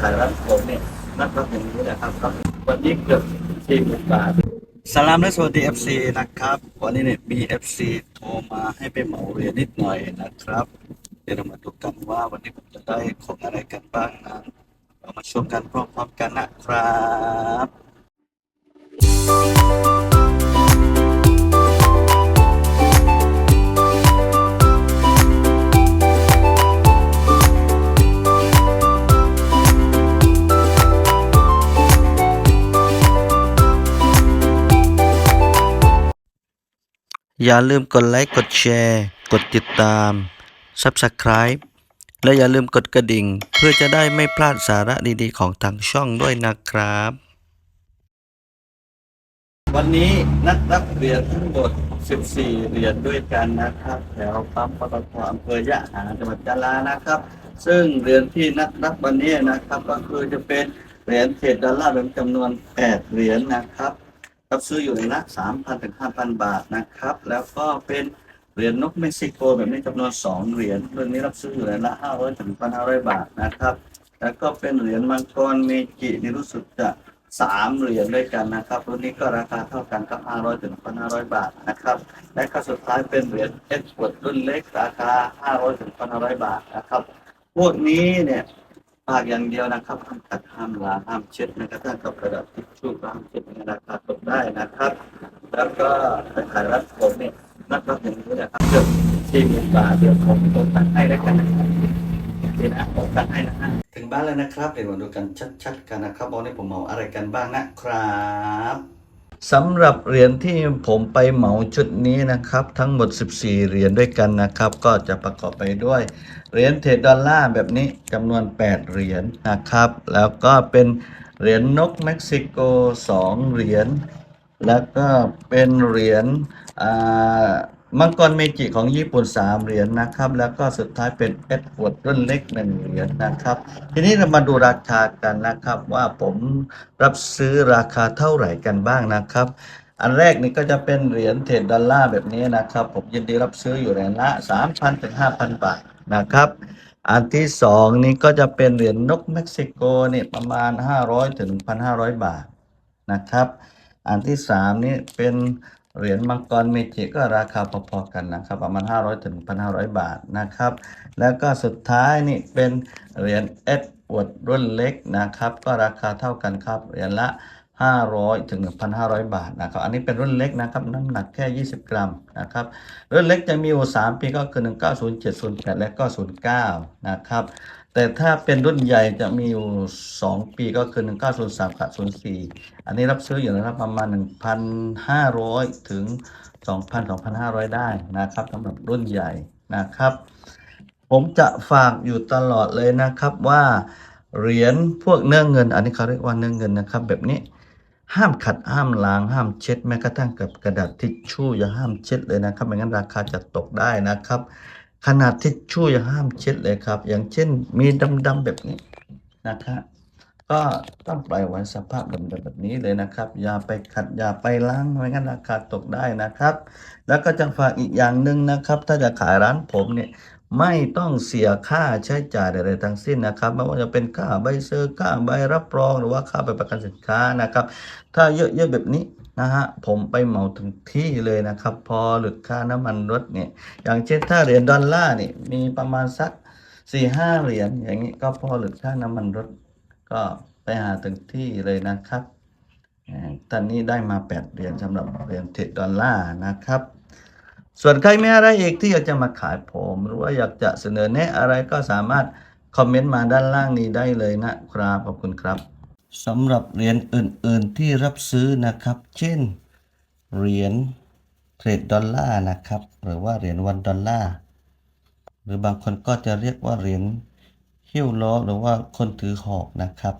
ขายร้านผมเนี่ยนัดรับอย่างนี้นะครับครับวันนี้เกือบสี่หมื่นบาทสลามและสวัสดีเอฟซีนะครับ วันนี้เนี่ยมีเอฟซีโทรมาให้ไปเหมาเรียนนิดหน่อยนะครับ เดี๋ยวเรามาดูกันว่าวันนี้ผมจะได้ของอะไรกันบ้างนะเรามาชมกันพร้อมๆกันนะครับ อย่าลืมกดไลค์ กดแชร์ กดติดตาม Subscribe และอย่าลืมกดกระดิ่ง เพื่อจะได้ไม่พลาดสาระดีๆ ของทางช่องด้วยนะครับ วันนี้นัดรับเหรียญทั้งหมด 14 เหรียญด้วยกันนะครับ แถวปั๊มปตทอำเภอยะหาจังหวัดกาฬานะครับ ซึ่งเหรียญที่นัดรับวันนี้นะครับ ก็คือจะเป็นเหรียญเศษดอลลาร์เป็นจำนวน 8 เหรียญนะครับ รับซื้ออยู่ในละ3,000ถึง5,000บาทนะครับ แล้วก็เป็นเหรียญนกเม็กซิโกแบบนี้จำนวน2เหรียญรุ่นนี้รับซื้ออยู่ในละ500ถึง1,500บาทนะครับ แล้วก็เป็นเหรียญมังกรเมจินี่รู้สึกจะ3เหรียญด้วยกันนะครับรุ่นนี้ก็ราคาเท่ากันกับ500ถึง1,500บาทนะครับ และก็สุดท้ายเป็นเหรียญเอ็ดเวิร์ดรุ่นเล็กราคา500ถึง1,500บาทนะครับพวกนี้เนี่ยากอย่างเดียวนะครับห้ามตัดห้ามล้างห้ามเช็ดนะครับท่านกับกระดาษทิชชู่ห้ามเช็ดในราคาตกได้นะครับ แล้วก็ขายรับผมเนี่ยนักรับถึงนี้นะครับเกือบสี่หมื่นบาทเดี๋ยวผมตกตัดให้แล้วกันนะครับดีนะผมตัดให้นะฮะถึงบ้านแล้วนะครับเดี๋ยวมาดูกันชัดๆกันนะครับวันนี้ผมเหมาอะไรกันบ้างนะครับ สำหรับเหรียญที่ผมไปเหมาชุดนี้นะครับ ทั้งหมด 14 เหรียญด้วยกันนะครับ ก็จะประกอบไปด้วยเหรียญเทรดดอลลาร์แบบนี้จำนวน 8 เหรียญนะครับ แล้วก็เป็นเหรียญนกเม็กซิโก 2 เหรียญแล้วก็เป็นเหรียญอ่า มังกรเมจิของญี่ปุ่น 3 เหรียญนะครับ แล้วก็สุดท้ายเป็นเอ็ดวร์ดรุ่นเล็ก 1 เหรียญนะครับ ทีนี้เรามาดูราคากันนะครับ ว่าผมรับซื้อราคาเท่าไหร่กันบ้างนะครับ อันแรกนี่ก็จะเป็นเหรียญเทรดดอลลาร์แบบนี้นะครับ ผมยินดีรับซื้ออยู่ในละ 3,000ถึง5,000 บาทนะครับ อันที่สองนี่ก็จะเป็นเหรียญนกเม็กซิโกนี่ประมาณ 500ถึง1,500 บาทนะครับ อันที่สามนี่เป็น เหรียญมังกรเมจิก็ราคาพอๆกันนะครับ ประมาณ 500ถึง1,500 บาทนะครับ แล้วก็สุดท้ายนี่เป็นเหรียญเอ็ดเวิร์ดรุ่นเล็กนะครับ ก็ราคาเท่ากันครับเหรียญละ 500 ถึง 1,500 บาทนะครับอันนี้เป็นรุ่นเล็กนะครับน้ำหนักแค่ 20 กรัมนะครับรุ่นเล็กจะมีอยู่ 3 ปีก็คือ 1907 08 และก็ 09 นะครับแต่ถ้าเป็นรุ่นใหญ่จะมีอยู่ 2 ปีก็คือ 1903กับ04 อันนี้รับซื้ออยู่นะครับประมาณ 1,500 ถึง 2,000 2,500 ได้นะครับสำหรับรุ่นใหญ่นะครับผมจะฝากอยู่ตลอดเลยนะครับว่าเหรียญพวกเนื้อเงิน อันนี้เขาเรียกว่าเนื้อเงินนะครับ แบบนี้ ห้ามขัดห้ามล้างห้ามเช็ดแม้กระทั่งกับกระดาษทิชชู่อย่าห้ามเช็ดเลยนะครับไม่งั้นราคาจะตกได้นะครับ ขนาดทิชชู่อยังห้ามเช็ดเลยครับ อย่างเช่นมีดำๆแบบนี้นะครับก็ต้องปล่อยไว้สภาพดำๆแบบนี้เลยนะครับ อย่าไปขัดอย่าไปล้างไม่งั้นราคาตกได้นะครับ แล้วก็จะฝากอีกอย่างหนึ่งนะครับ ถ้าจะขายร้านผมเนี่ย ไม่ต้องเสียค่าใช้จ่ายใดๆทั้งสิ้นนะครับไม่ว่าจะเป็นค่าใบเซอร์ค่าใบรับรองหรือว่าค่าใบประกันสินค้านะครับ ถ้าเยอะๆแบบนี้นะฮะผมไปเหมาถึงที่เลยนะครับ พอหลุดค่าน้ำมันรถเนี่ยอย่างเช่นถ้าเหรียญดอลลาร์นี่มีประมาณสักสี่ห้าเหรียญอย่างนี้ก็พอหลุดค่าน้ำมันรถ ก็ไปหาถึงที่เลยนะครับตอนนี้ได้มาแปดเหรียญสำหรับเหรียญเทรดดอลลาร์นะครับ ส่วนใครมีอะไรอีกที่อยากจะมาขายผม หรือว่าอยากจะเสนอแนะอะไรก็สามารถคอมเมนต์มาด้านล่างนี้ได้เลยนะครับ ขอบคุณครับสำหรับเหรียญอื่น ๆ ที่รับซื้อนะครับ เช่นเหรียญเทรดดอลลาร์นะครับ หรือว่าเหรียญวันดอลลาร์หรือบางคนก็จะเรียกว่าเหรียญหิ้วล้อหรือว่าคนถือหอกนะครับ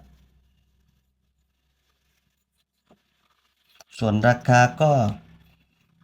ส่วนราคาก็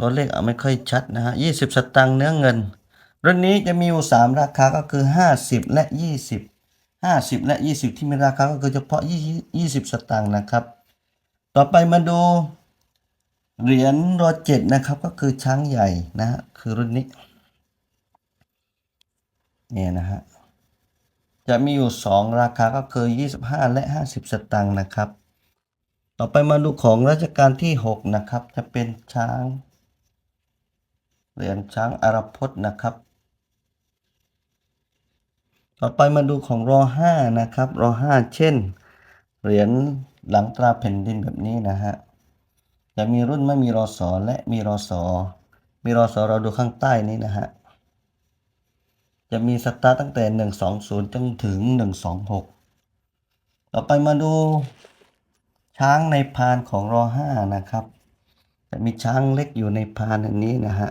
ตัวเลขเอาไม่ค่อยชัดนะฮะ20สตังค์เนื้อเงิน รุ่นนี้จะมีอยู่3ราคาก็คือ50และ20 50และ20ที่มีราคาก็คือเฉพาะ20สตังค์นะครับ ต่อไปมาดูเหรียญรอเจ็ดนะครับก็คือช้างใหญ่นะฮะคือรุ่นนี้เนี่ยนะฮะจะมีอยู่ 2 ราคาก็คือ 25 และ 50 สตางค์นะครับ ต่อไปมาดูของรัชกาลที่ 6 นะครับ จะเป็นช้าง เหรียญช้างอารพจน์นะครับ ต่อไปมาดูของรอ5นะครับรอ5เช่น เหรียญหลังตราแผ่นดินแบบนี้นะฮะจะมีรุ่นไม่มีรอสอและมีรอสอมีรอสอเราดูข้างใต้นี้นะฮะจะมีสตาร์ตตั้งแต่ 120 จนถึง 126 ต่อไปมาดูช้างในพานของรอ5นะครับ จะมีช้างเล็กอยู่ในพานอันนี้นะฮะ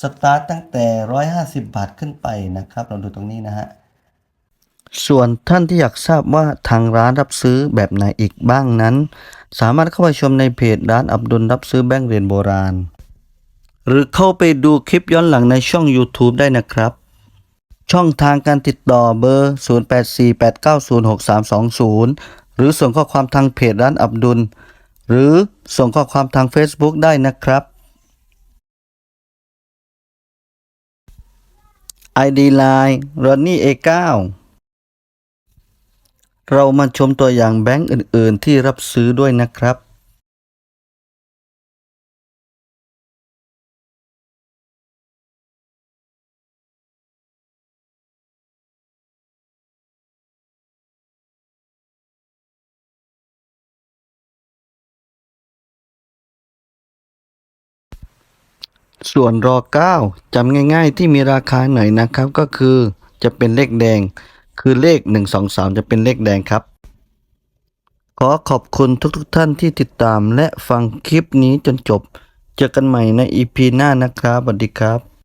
สตาร์ตตั้งแต่ 150 บาทขึ้นไปนะครับเราดูตรงนี้นะฮะส่วนท่านที่อยากทราบว่าทางร้านรับซื้อแบบไหนอีกบ้างนั้น สามารถเข้าไปชมในเพจร้านอับดุลรับซื้อแบงค์เหรียญโบราณ หรือเข้าไปดูคลิปย้อนหลังในช่อง YouTube ได้นะครับ ช่องทางการติดต่อเบอร์ 0848906320 หรือส่งข้อความทางเพจร้านอับดุล หรือส่งข้อความทาง Facebook ได้นะครับ ID Line Ronnie A9 เรามาชมตัวอย่างแบงก์อื่น ๆ ที่รับซื้อด้วยนะครับ ส่วนรอ9จำง่าย ๆ ที่มีราคาหน่อยนะครับ ก็คือจะเป็นเลขแดง คือเลข 1 2 3 จะเป็นเลขแดงครับ ขอขอบคุณทุกๆทท่านที่ติดตามและฟังคลิปนี้จนจบ เจอกันใหม่ในอีพีหน้านะครับสวัสดีครับ